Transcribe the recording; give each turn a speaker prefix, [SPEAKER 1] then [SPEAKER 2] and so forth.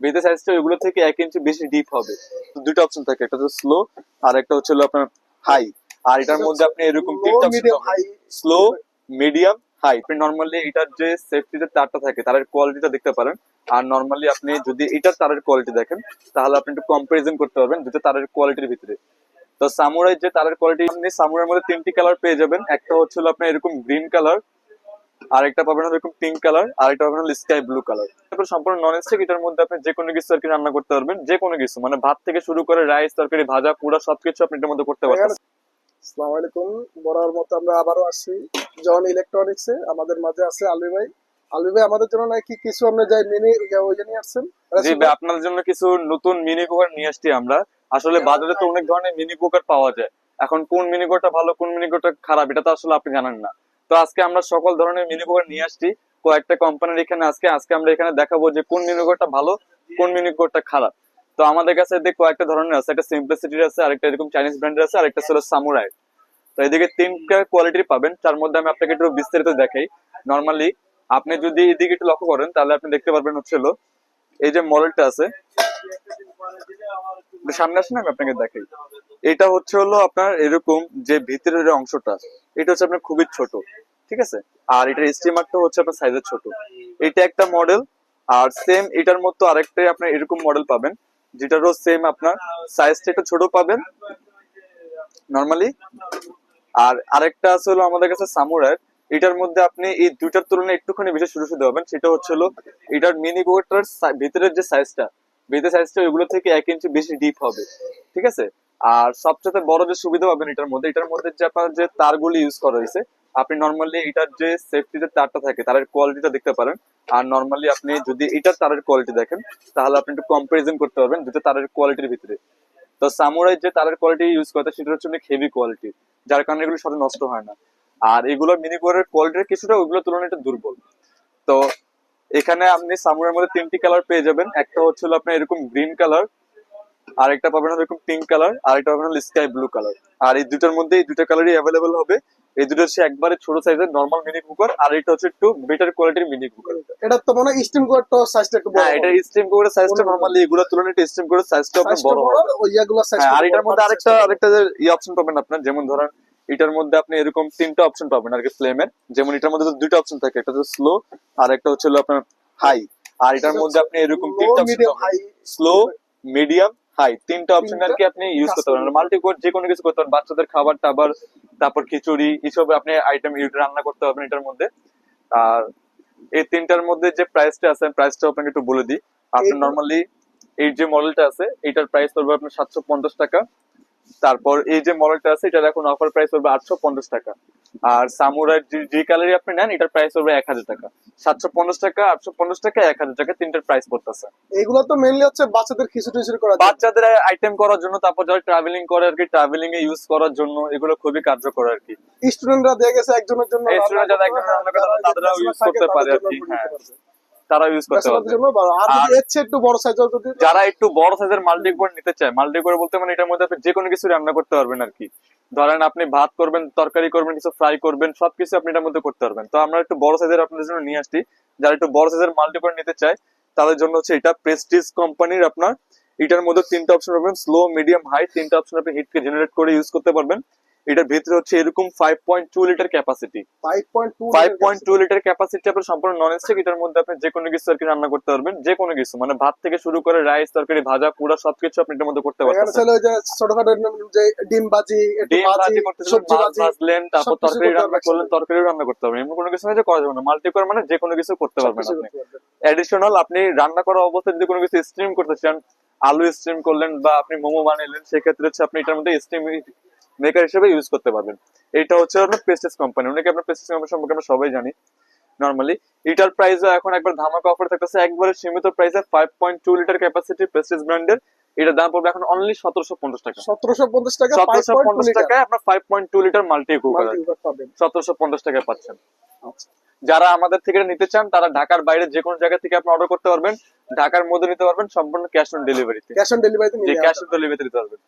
[SPEAKER 1] বেতে সাইজটা ওইগুলো থেকে এক ইঞ্চি বেশি ডিপ হবে। তো দুটো অপশন থাকে একটা হচ্ছে স্লো আর একটা হচ্ছে আপনার হাই আর এটার মধ্যে আপনি এরকম তিনটা স্লো মিডিয়াম হাই আপনি নর্মালি এটার যে সেফটিতে তারটা থাকে তারের কোয়ালিটিটা দেখতে পারেন। আর নর্মালি আপনি যদি এটার তারের কোয়ালিটি দেখেন তাহলে আপনি একটু কম্পারিজন করতে পারবেন দুটো তারের কোয়ালিটির ভিতরে। তো সামুরাই যে তারের কোয়ালিটি আপনি সামুরাইয়ের মধ্যে তিনটি কালার পেয়ে যাবেন। একটা হচ্ছে আপনার এরকম গ্রিন কালার আরেকটা পাবেন হলো এরকম পিঙ্ক কালার আরেকটা পাবেন হলো স্কাই ব্লু কালার তারপর সম্পূর্ণ নন স্টিক এটার মধ্যে আপনি যে কোনো কিছু আর কি রান্না করতে পারবেন যে কোনো কিছু মানে ভাত থেকে শুরু করে রাইস তরকারি ভাজা পুরা সবকিছু আপনি এটার মধ্যে করতে পারবেন
[SPEAKER 2] আসসালামু আলাইকুম। বরাবর মতো আমরা আবারও আসি জন ইলেকট্রনিক্সে আমাদের মাঝে আছে আলবি ভাই। আলবি ভাই আমাদের জন্য নাকি কিছু আপনি যাই মিনি ওই নিয়ে আসছেন?
[SPEAKER 1] জি ভাই, আপনাদের জন্য কিছু নতুন মিনি কুকার নিয়ে আসছি আমরা। আসলে বাজারে তো অনেক ধরনের মিনি কুকার পাওয়া যায়। এখন কোন মিনি কুকারটা ভালো কোন মিনি কুকারটা খারাপ এটা তো আসলে আপনি জানেন না। তো আজকে আমরা সকল ধরনের মিনি কুকার নিয়ে আসছি। কয়েকটা কোম্পানির এখানে আজকে আজকে আমরা এখানে দেখাবো যে কোন মিনি কুকারটা ভালো, কোন মিনি কুকারটা খারাপ। তো আমাদের কাছে এদিকে কয়েকটা ধরনের আছে, একটা সিম্পলিসিটির আছে, আরেকটা এরকম চাইনিজ ব্র্যান্ডের আছে, আরেকটা ছিল সামুরাই তো এদিকে তিনটা কোয়ালিটির পাবেন, তার মধ্যে আমি আপনাকে একটু বিস্তারিত দেখাই। নর্মালি আপনি যদি এদিকে একটু লক্ষ্য করেন, তাহলে আপনি দেখতে পারবেন হচ্ছিল এই যে মডেলটা আছে সামনে আসেন, আমি আপনাকে দেখাই। এটা হচ্ছে হলো আপনার এরকম যে ভিতরের অংশটা, এটা হচ্ছে আপনার খুবই ছোট, ঠিক আছে? আর এটার স্টিমারটা হচ্ছে আপনার সাইজের ছোট। এটা একটা মডেল আর সেম এটার মতো আরেকটাই আপনার এরকম মডেল পাবেন, যেটারও সেম আপনার সাইজটা একটু ছোট পাবেন নর্মালি আর আরেকটা আছে হলো আমাদের কাছে সামুরাই, এটার মধ্যে আপনি এই দুইটার তুলনায় একটুখানি বেশি সুযোগ সুবিধা পাবেন সেটা হচ্ছে হলো এটার মিনি কুকারটার ভিতরের যে সাইজটা ভিতরের সাইজটা ওইগুলো থেকে এক ইঞ্চি বেশি ডিপ হবে, ঠিক আছে? আর সবচেয়ে বড় যে সুবিধা পাবেন এটার মধ্যে এটার মধ্যে যে আপনার যে তারগুলি ইউজ করা হয়েছে, আপনি নর্মালি এটার যে সেফটিতে তারটা থাকে, তারের কোয়ালিটিটা দেখতে পারেন। আর নর্মালি আপনি যদি এটার তারের কোয়ালিটি দেখেন, তাহলে আপনি একটু কম্পারিজন করতে পারবেন দুটো তারের কোয়ালিটির ভিতরে। তো সামুরাই যে তারের কোয়ালিটি ইউজ করে, সেটা হচ্ছে অনেক হেভি কোয়ালিটি যার কারণে এগুলো সাথে নষ্ট হয় না। আর এগুলো মিনি কোয়ারের কোয়ালিটির কিছুটা ওইগুলো তুলনায় একটু দুর্বল। তো এখানে আপনি সামুরের মধ্যে তিনটি কালার পেয়ে যাবেন। একটা হচ্ছে আপনার এরকম গ্রিন কালার আর একটা পাবেন এরকম পিঙ্ক কালার আর একটা পাবেন হলো স্কাই ব্লু কালার আর এই দুটোর মধ্যে এই দুটো কালারই অ্যাভেলেবেল হবে। এই দুটো হচ্ছে একবারে ছোট সাইজের নর্মাল মিনি কুকার আর এটা হচ্ছে একটু বেটার কোয়ালিটির মিনি কুকার
[SPEAKER 2] এটা তো মনে স্টিম কোয়ারটা সাইজটা একটু বড়
[SPEAKER 1] হ্যাঁ এটা স্টিম কুকারের সাইজটা নর্মালি এগুলোর তুলনায় একটু স্টিম কুকারের সাইজটা আপনার বড় হবে।
[SPEAKER 2] ওই ইয়াগুলো সাইজ
[SPEAKER 1] হ্যাঁ, আর এটার মধ্যে আরেকটা আরেকটা যে ই অপশন পাবেন আপনার যেমন ধরেন এটার মধ্যে আপনি এরকম তিনটা অপশন পাবেন আর কি ফ্লেমের যেমন এটার মধ্যে তো দুইটা অপশন থাকে একটা হচ্ছে স্লো আর একটা হচ্ছে আপনার হাই আর এটার মধ্যে আপনি এরকম তিনটা অপশন স্লো মিডিয়াম হাই তিনটা অপশন আর কি আপনি ইউজ করতে পারেন। মাল্টি কোড যে কোনো কিছু করতে পারেন। বাচ্চাদের খাবার টাবার তারপর খিচুড়ি এইসব আপনি আইটেম রান্না করতে পারবেন এটার মধ্যে। আর এই তিনটার মধ্যে যে প্রাইসটা আছে প্রাইসটা আপনাকে একটু বলে দিই। আপনি নর্মালি এই যে মডেলটা আছে এটার প্রাইস পড়বে আপনার সাতশো পঞ্চাশ টাকা। তারপর এই যে মডেলটা আছে এটার এখন অফার প্রাইস পড়বে আটশো পঞ্চাশ টাকা। আর সামুরাই যে কালারই আপনি নেন এটার প্রাইস হবে এক হাজার টাকা। সাতশো পঞ্চাশ টাকা আটশো পঞ্চাশ টাকা এক হাজার টাকা তিনটার প্রাইস পড়তেছে।
[SPEAKER 2] এগুলো তো মেনলি হচ্ছে বাচ্চাদের খিচুড়ি টিচুড়ি করা
[SPEAKER 1] বাচ্চাদের আইটেম করার জন্য তারপর যারা ট্রাভেলিং করে আর কি ট্রাভেলিং এ ইউজ করার জন্য এগুলো খুবই কার্যকর আর কি।
[SPEAKER 2] স্টুডেন্টরা দিয়ে গেছে একজনের জন্য
[SPEAKER 1] student যারা একজনের তাদেরও use করতে পারে আর কি, হ্যাঁ। তারা ইউজ করতে পারবে।
[SPEAKER 2] আর যদি এর চেয়ে একটু বড় সাইজের যদি
[SPEAKER 1] যারা একটু বড় সাইজের মাল্টি কোর নিতে চায় মাল্টি কোর বলতে মানে এটার মধ্যে আপনি যে কোনো কিছু রান্না করতে পারবেন আর কি। ধরেন আপনি ভাত করবেন তরকারি করবেন কিছু ফ্রাই করবেন সবকিছু আপনি এটার মধ্যে করতে পারবেন। তো আমরা একটু বড় সাইজের আপনাদের জন্য নিয়ে আসছি। যারা একটু বড় সাইজের মাল্টি কোর নিতে চায় তাদের জন্য হচ্ছে এটা প্রেস্টিজ কোম্পানির আপনার এটার মধ্যে তিনটা অপশন পাবেন। স্লো মিডিয়াম হাই তিনটা অপশন আপনি হিটকে জেনারেট করে ইউজ করতে পারবেন। এটার ভিতরে হচ্ছে এরকম five point two litre capacity
[SPEAKER 2] five point two
[SPEAKER 1] five point two litre capacity আপনার সম্পূর্ণ নন স্টিক এটার মধ্যে আপনি যে কোনো কিছু আর কি রান্না করতে পারবেন যে কোনো কিছু মানে ভাত থেকে শুরু করে রাইস তরকারি ভাজা পুরা সবকিছু আপনি এটার মধ্যে করতে পারবেন
[SPEAKER 2] ওই যে ছোটখাটো যে ডিম বাজি একটু
[SPEAKER 1] ডিম ভাজি করতে
[SPEAKER 2] সবজি বাজি
[SPEAKER 1] ভাজলেন তারপর তরকারি রান্না করলেন তরকারিও রান্না করতে পারবেন এমন কোনো কিছু নয় যে করা যাবে না মাল্টি করে মানে যে কোনো কিছু করতে পারবেন আপনি। এডিশনাল আপনি রান্না করা অবস্থায় যদি কোনো কিছু স্ট্রিম করতে চান আলু স্ট্রিম করলেন বা আপনি মোমো বানাইলেন সেক্ষেত্রে হচ্ছে আপনি এটার মধ্যে স্ট্রিম মেকার হিসেবে ইউজ করতে পারবেন। এটা হচ্ছে আপনার পেস্টেস কোম্পানি অনেকে আপনার পেস্টেস কোম্পানি সম্পর্কে আমরা সবাই জানি নর্মালি এটার প্রাইস এখন একবার ধামাকা অফার থাকতেছে একবারে সীমিত প্রাইসে five point two litre capacity পেস্টেস ব্র্যান্ডের এটার দাম পড়বে এখন অনলি সতেরোশো পঞ্চাশ টাকা।
[SPEAKER 2] সতেরোশো পঞ্চাশ টাকা
[SPEAKER 1] সতেরোশো পঞ্চাশ টাকায় আপনার five point two litre multi cooker সতেরোশো পঞ্চাশ টাকায় পাচ্ছেন।
[SPEAKER 2] আচ্ছা।
[SPEAKER 1] যারা আমাদের থেকে নিতে চান তারা ঢাকার বাইরে যে কোনো জায়গা থেকে আপনি অর্ডার করতে পারবেন। ঢাকার মধ্যে নিতে পারবেন সম্পূর্ণ ক্যাশ অন ডেলিভারিতে
[SPEAKER 2] ক্যাশ অন ডেলিভারিতে
[SPEAKER 1] ক্যাশ অন ডেলিভারিতে দিতে পারবেন।